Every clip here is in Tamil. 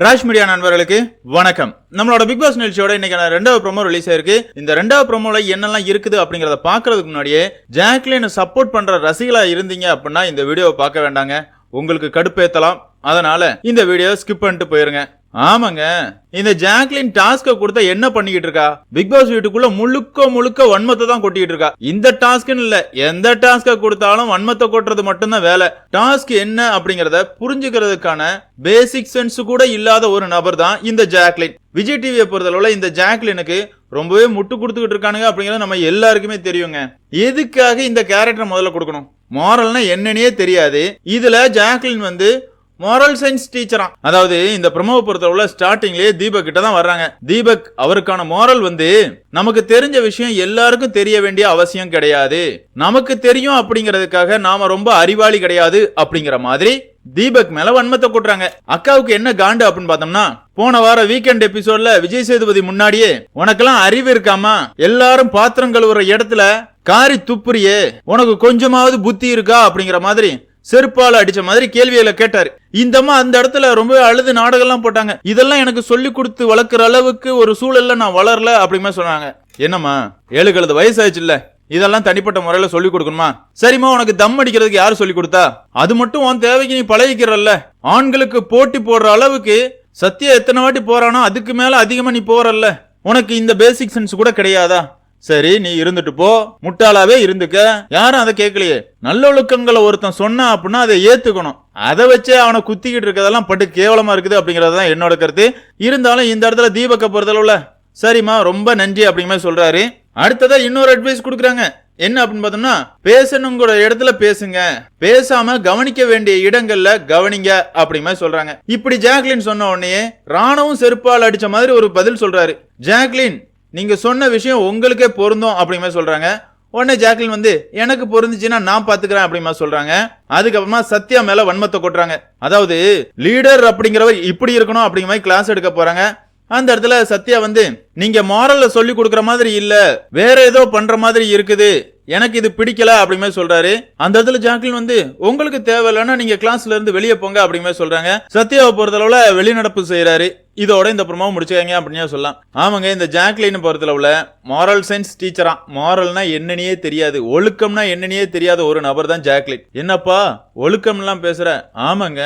ராஜ் மீடியா நண்பர்களுக்கு வணக்கம். நம்மளோட பிக் பாஸ் நிகழ்ச்சியோட இன்னைக்கான ரெண்டாவது ப்ரோமோ ரிலீஸ் ஆயிருக்கு இந்த ரெண்டாவது ப்ரோமோல என்னெல்லாம் இருக்குது அப்படிங்கறத பாக்குறதுக்கு முன்னாடியே ஜாக்லின் சப்போர்ட் பண்ற ரசிகளா இருந்தீங்க அப்படின்னா இந்த வீடியோவை பார்க்க வேண்டாங்க. உங்களுக்கு கடுப்பேத்தலாம். அதனால இந்த வீடியோ ஸ்கிப் பண்ணிட்டு போயிருங்க. ஆமாங்க. இந்த ஜாக்லின் டாஸ்க கொடுத்தா என்ன பண்ணிக்கிட்டு இருக்கா? பிக் பாஸ் வீட்டுக்குள்ள முழுக்க முழுக்க வன்மத்தை தான் கொட்டிக்கிட்டு இருக்கா. இந்த டாஸ்க்னு இல்ல. எந்த டாஸ்க கொடுத்தாலும் வன்மத்தை கொட்டுறது மட்டும்தான் வேலை. டாஸ்க் என்ன அப்படிங்கறத புரிஞ்சுக்கிறதுக்கான பேசிக் சென்ஸ் கூட இல்லாத ஒரு நபர் தான் இந்த ஜாக்லின். விஜய் டிவியை பொறுத்தளவுல இந்த ஜாக்லினுக்கு ரொம்பவே முட்டு கொடுத்துக்கிட்டு இருக்கானுங்க அப்படிங்கறது நம்ம எல்லாருக்குமே தெரியுங்க. எதுக்காக இந்த கேரக்டர் முதல்ல கொடுக்கணும்? மாரல்னா என்னன்னே தெரியாது. இதுல ஜாக்லின் வந்து மாரல் சயின்ஸ் டீச்சரா அதாவது இந்த பிரமோவை பொறுத்தளவுல ஸ்டார்டிங்லயே தீபக் கிட்ட தான் வர்றாங்க. தீபக் அவருக்கான மாரல் வந்து நமக்கு தெரிஞ்ச விஷயம் எல்லாருக்கும் தெரிய வேண்டிய அவசியம் கிடையாது. நமக்கு தெரியும் அப்படிங்கறதுக்காக நாம ரொம்ப அறிவாளி கிடையாது அப்படிங்கிற மாதிரி தீபக் மேல வன்மத்தை கொட்டுறாங்க. அக்காவுக்கு என்ன காண்டு அப்படின்னு பார்த்தோம்னா போன வாரம் வீக்கெண்ட் எபிசோட்ல விஜய் சேதுபதி முன்னாடியே உனக்கெல்லாம் அறிவு இருக்காமா எல்லாரும் பாத்திரம் கழுவுற இடத்துல காரி துப்புறியே. உனக்கு கொஞ்சமாவது புத்தி இருக்கா? அப்படிங்கிற மாதிரி செருப்பால அடிச்ச மாதிரி கேள்வியில கேட்டாரு. இந்தம்மா அந்த இடத்துல ரொம்ப அழுது நாடகம்லாம் போட்டாங்க. இதெல்லாம் எனக்கு சொல்லி கொடுத்து வளர்க்குற அளவுக்கு ஒரு சூழல்ல நான் வளரல அப்படிமே சொன்னாங்க. என்னம்மா ஏழு கழுது வயசாச்சு இல்ல இதெல்லாம் தனிப்பட்ட முறையில சொல்லி கொடுக்கணுமா? சரிம்மா உனக்கு தம் அடிக்கிறதுக்கு யாரு சொல்லி கொடுத்தா? அது மட்டும் உன் தேவைக்கு நீ பழகிக்கிறல்ல. ஆண்களுக்கு போட்டி போடுற அளவுக்கு சத்யா எத்தனை வாட்டி போறானோ அதுக்கு மேல அதிகமா நீ போறல்ல. உனக்கு இந்த பேசிக் சென்ஸ் கூட கிடையாதா? சரி நீ இருந்துட்டு போ. முட்டாளாவே இருந்துக்க. யாரும் அதை கேட்கலையே. நல்ல ஒழுக்கங்களை ஒருத்தன் சொன்னா அப்படின்னா அதை ஏத்துக்கணும். அதை வச்சு அவனை குத்திக்கிட்டு இருக்கிறதெல்லாம் பட்டு கேவலமா இருக்குது அப்படிங்கிறது தான் என்னோட கருத்து. இருந்தாலும் இந்த இடத்துல தீபக்க பொறுத்தளவுல சரிம்மா ரொம்ப நன்றி அப்படிங்கிற மாதிரி சொல்றாரு. அடுத்ததா இன்னொரு அட்வைஸ் கொடுக்குறாங்க. என்ன அப்படின்னு பார்த்தோம்னா பேசணுங்கிற இடத்துல பேசுங்க. பேசாம கவனிக்க வேண்டிய இடங்கள்ல கவனிங்க அப்படிங்கிற மாதிரி சொல்றாங்க. இப்படி ஜாக்லின் சொன்ன உடனே ராணுவம் செருப்பால் அடிச்ச மாதிரி ஒரு பதில் சொல்றாரு. ஜாக்லின் நீங்க சொன்ன விஷயம் உங்களுக்கே பொருந்தும் அப்படிங்கிற மாதிரி சொல்றாங்க. உடனே ஜாக்லின் வந்து எனக்கு பொருந்துச்சுன்னா நான் பாத்துக்கிறேன் அப்படிமா சொல்றாங்க. அதுக்கப்புறமா சத்யா மேல வன்மத்தை கொட்டுறாங்க. அதாவது லீடர் அப்படிங்கிறவர் இப்படி இருக்கணும் அப்படிங்கிற மாதிரி கிளாஸ் எடுக்க போறாங்க. அந்த இடத்துல சத்யா வந்து நீங்க மாரல்ல சொல்லி கொடுக்குற மாதிரி இல்ல. வேற ஏதோ பண்ற மாதிரி இருக்குது. எனக்கு இது பிடிக்கல அப்படிமே சொல்றாரு. அந்த இடத்துல ஜாக்லின் வந்து உங்களுக்கு தேவையில்லைன்னா நீங்க கிளாஸ்ல இருந்து வெளியே போங்க அப்படிமே சொல்றாங்க. சத்யாவை பொறுத்தளவுல வெளிநடப்பு செய்யறாரு இதோட இந்த ப்ரமோ முடிச்சுக்காங்க அப்படின்னு சொல்லலாம். ஆமாங்க இந்த ஜாக்லின் பொறுத்தளவுல மாரல் சயின்ஸ் டீச்சரா மாரல்னா என்னன்னே தெரியாது. ஒழுக்கம்னா என்னன்னே தெரியாத ஒரு நபர் தான் ஜாக்லின். என்னப்பா ஒழுக்கம்லாம் பேசுற? ஆமாங்க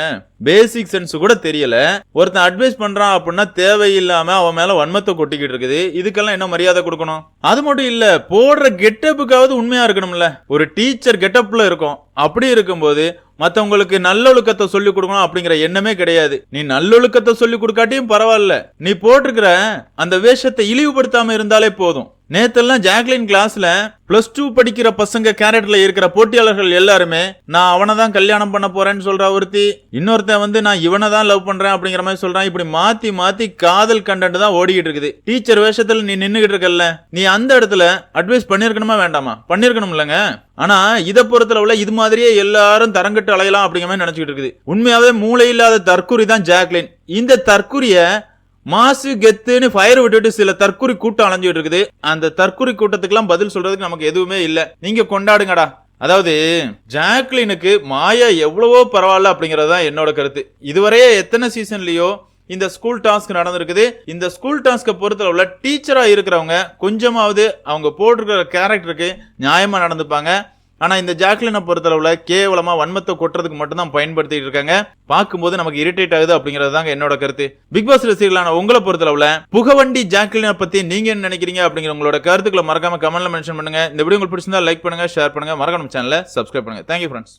பேசிக் சென்ஸ் கூட தெரியல. ஒருத்தன் அட்வைஸ் பண்றான் அப்படின்னா தேவையில்லாம அவன் மேல வன்மத்தை கொட்டிக்கிட்டு இருக்குது. இதுக்கெல்லாம் என்ன மரியாதை கொடுக்கணும்? அது மட்டும் இல்ல போடுற கெட்டப்புக்காவது உண்மையா இருக்கணும்ல. ஒரு டீச்சர் கெட்டப்ல இருக்கும். அப்படி இருக்கும்போது மத்தவங்களுக்கு நல்லொழுக்கத்தை சொல்லி கொடுக்கணும் அப்படிங்கிற எண்ணமே கிடையாது. நீ நல்லொழுக்கத்தை சொல்லி கொடுக்காட்டியும் பரவாயில்ல. நீ போட்டிருக்கிற அந்த வேஷத்தை இழிவுபடுத்தாம இருந்தாலே போதும். நேத்தெல்லாம் ஜாக்லின் கிளாஸ்ல பிளஸ் டூ படிக்கிற பசங்க கேரட்ல இருக்கிற போட்டியாளர்கள் எல்லாருமே நான் அவனை தான் கல்யாணம் பண்ண போறேன்னு சொல்ற ஒருத்தி. இன்னொருத்தன் வந்து நான் இவனை தான் லவ் பண்றேன் அப்படிங்கிற மாதிரி சொல்றான். இப்படி மாத்தி மாத்தி காதல் கண்டென்ட் தான் ஓடிக்கிட்டு இருக்குது. டீச்சர் வேஷத்துல நீ நின்னுகிட்டு இருக்கல நீ அந்த இடத்துல அட்வைஸ் பண்ணிருக்கணுமா வேண்டாமா? பண்ணிருக்கணும் இல்லங்க. ஆனா இதை பொறுத்தளவுல இது மாதிரியே எல்லாரும் தரங்கட்டு அலையலாம் அப்படிங்கிற மாதிரி நினைச்சுக்கிட்டு இருக்குது. உண்மையாவே மூளை இல்லாத தற்குறி தான் ஜாக்லின். இந்த தற்குறிய மாசு கெத்துன்னு ஃபயர் விட்டுட்டு சில தற்குறி கூட்டம் அலைஞ்சிட்டு இருக்குது. அந்த தற்குறி கூட்டத்துக்கெல்லாம் பதில் சொல்றதுக்கு நமக்கு எதுவுமே இல்ல. நீங்க கொண்டாடுங்கடா. அதாவது ஜாக்லினுக்கு மாயா எவ்வளவோ பரவாயில்ல அப்படிங்கறது தான் என்னோட கருத்து. இதுவரையே எத்தனை சீசன்லயோ இந்த ஸ்கூல் டாஸ்க் நடந்திருக்குது. இந்த ஸ்கூல் டாஸ்க்கை பொறுத்தளவுல டீச்சராக இருக்கிறவங்க கொஞ்சமாவது அவங்க போட்டிருக்கிற கேரக்டருக்கு நியாயமாக நடந்துப்பாங்க. ஆனா இந்த ஜாக்லினை பொறுத்தளவுல கேவலமா வன்மத்தை கொட்டுறதுக்கு மட்டும்தான் பயன்படுத்திட்டு இருக்காங்க. பார்க்கும்போது நமக்கு இரிட்டேட் ஆகுது அப்படிங்கிறது தாங்க என்னோட கருத்து. பிக் பாஸ் ரசிகர்களான உங்களை பொறுத்தளவுல புகவண்டி ஜாக்லினை பத்தி நீங்க என்ன நினைக்கிறீங்க அப்படிங்கிற உங்களோட கருத்துக்களை மறக்காம கமெண்ட்ல மென்ஷன் பண்ணுங்க. இந்த வீடியோ உங்களுக்கு பிடிச்சிருந்தா லைக் பண்ணுங்க ஷேர் பண்ணுங்க. மறக்காம சேனலை சப்ஸ்கிரைப் பண்ணுங்க. Thank you friends